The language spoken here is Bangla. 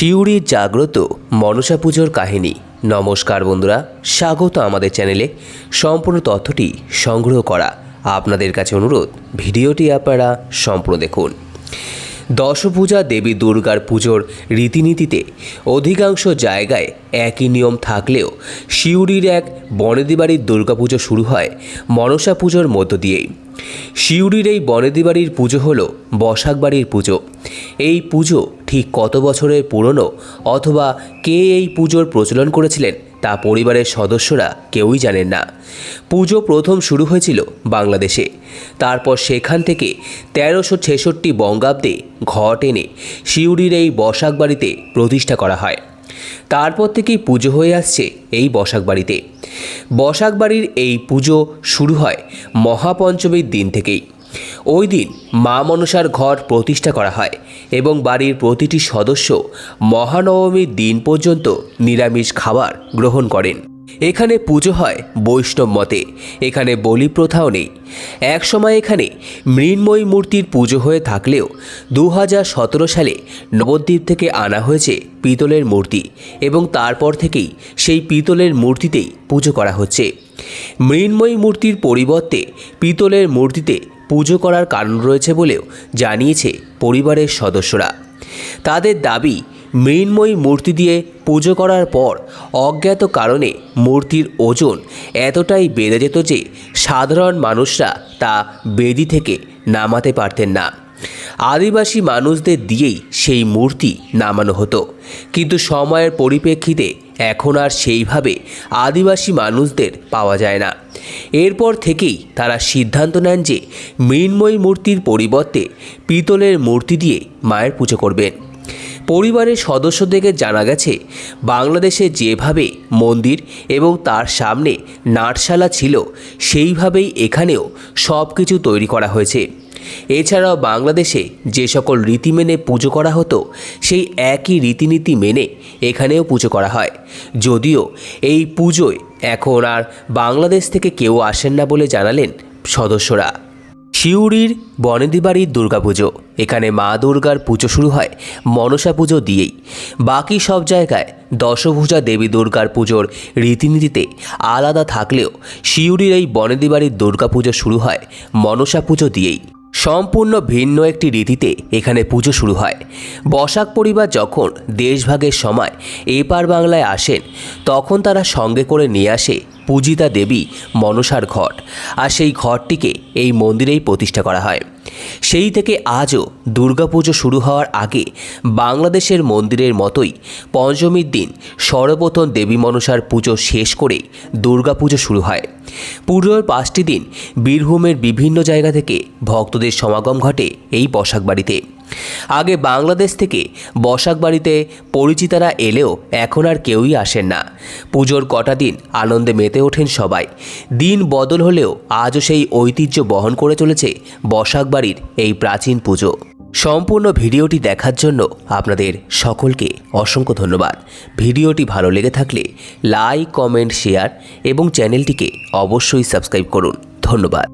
শিউরির জাগ্রত মনসা পুজোর কাহিনী। নমস্কার বন্ধুরা, স্বাগত আমাদের চ্যানেলে। সম্পূর্ণ তথ্যটি সংগ্রহ করা আপনাদের কাছে অনুরোধ, ভিডিওটি আপনারা সম্পূর্ণ দেখুন। দশপূজা দেবী দুর্গার পুজোর রীতিনীতিতে অধিকাংশ জায়গায় একই নিয়ম থাকলেও শিউরির এক বনেদি বাড়ির দুর্গাপুজো শুরু হয় মনসা পুজোর মধ্য দিয়েই। শিউরির এই বনেদি বাড়ির পুজো হলো বসাক বাড়ির পুজো। এই পুজো ঠিক কত বছরের পুরনো অথবা কে এই পুজোর প্রচলন করেছিলেন তা পরিবারের সদস্যরা কেউই জানেন না। পুজো প্রথম শুরু হয়েছিল বাংলাদেশে। তারপর সেখান থেকে তেরোশো ছেষট্টি বঙ্গাব্দে ঘট এনে শিউরির এই বসাক বাড়িতে প্রতিষ্ঠা করা হয়। তারপর থেকেই পুজো হয়ে আসছে এই বসাক বাড়িতে। বসাক বাড়ির এই পুজো শুরু হয় মহাপঞ্চমীর দিন থেকেই। ওই দিন মা মনসার ঘর প্রতিষ্ঠা করা হয় এবং বাড়ির প্রতিটি সদস্য মহানবমীর দিন পর্যন্ত নিরামিষ খাবার গ্রহণ করেন। এখানে পুজো হয় বৈষ্ণব মতে। এখানে বলি প্রথাও নেই। একসময় এখানে মৃন্ময়ী মূর্তির পুজো হয়ে থাকলেও দু হাজার সতেরো সালে নবদ্বীপ থেকে আনা হয়েছে পিতলের মূর্তি এবং তারপর থেকেই সেই পিতলের মূর্তিতেই পুজো করা হচ্ছে। মৃন্ময়ী মূর্তির পরিবর্তে পিতলের মূর্তিতে পুজো করার কারণ রয়েছে বলেও জানিয়েছে পরিবারের সদস্যরা। তাদের দাবি, মৃন্ময়ী মূর্তি দিয়ে পুজো করার পর অজ্ঞাত কারণে মূর্তির ওজন এতটাই বেড়ে যেত যে সাধারণ মানুষরা তা বেদি থেকে নামাতে পারতেন না। আদিবাসী মানুষদের দিয়েই সেই মূর্তি নামানো হতো। কিন্তু সময়ের পরিপ্রেক্ষিতে এখন আর সেইভাবে আদিবাসী মানুষদের পাওয়া যায় না। এরপর থেকেই তারা সিদ্ধান্ত নেন যে মৃন্ময়ী মূর্তির পরিবর্তে পিতলের মূর্তি দিয়ে মায়ের পুজো করবেন। পরিবারের সদস্যদেরকে জানা গেছে, বাংলাদেশে যেভাবে মন্দির এবং তার সামনে নাটশালা ছিল, সেইভাবেই এখানেও সব কিছু তৈরি করা হয়েছে। এছাড়াও বাংলাদেশে যে সকল রীতি মেনে পুজো করা হতো, সেই একই রীতিনীতি মেনে এখানেও পুজো করা হয়। যদিও এই পুজোয় এখন আর বাংলাদেশ থেকে কেউ আসেন না বলে জানালেন সদস্যরা। শিউরির বনেদি বাড়ির দুর্গাপুজো, এখানে মা দুর্গার পুজো শুরু হয় মনসা পুজো দিয়েই। বাকি সব জায়গায় দশভূজা দেবী দুর্গার পুজোর রীতিনীতিতে আলাদা থাকলেও শিউরির এই বনেদি বাড়ির দুর্গাপুজো শুরু হয় মনসা পুজো দিয়েই। সম্পূর্ণ ভিন্ন একটি রীতিতে এখানে পুজো শুরু হয়। বসাক পরিবার যখন দেশভাগের সময় এপার বাংলায় আসেন, তখন তারা সঙ্গে করে নিয়ে আসে পূজিতা দেবী মনসার ঘট, আর সেই ঘরটিকে এই মন্দিরেই প্রতিষ্ঠা করা হয়। সেই থেকে আজও দুর্গাপুজো শুরু হওয়ার আগে বাংলাদেশের মন্দিরের মতোই পঞ্চমীর দিন সর্বপ্রথম দেবী মনসার পুজো শেষ করে দুর্গাপুজো শুরু হয়। পুজোর পাঁচটি দিন বীরভূমের বিভিন্ন জায়গা থেকে ভক্তদের সমাগম ঘটে এই বসাক বাড়িতে। আগে বাংলাদেশ থেকে বসাক বাড়িতে পরিচিতারা এলেও এখন আর কেউই আসেন না। পুজোর কটা দিন আনন্দে মেতে ওঠেন সবাই। দিন বদল হলেও আজও সেই ঐতিহ্য বহন করে চলেছে বসাক বাড়ির এই প্রাচীন পুজো। সম্পূর্ণ ভিডিওটি দেখার জন্য আপনাদের সকলকে অসংখ্য ধন্যবাদ। ভিডিওটি ভালো লেগে থাকলে লাইক, কমেন্ট, শেয়ার এবং চ্যানেলটিকে অবশ্যই সাবস্ক্রাইব করুন। ধন্যবাদ।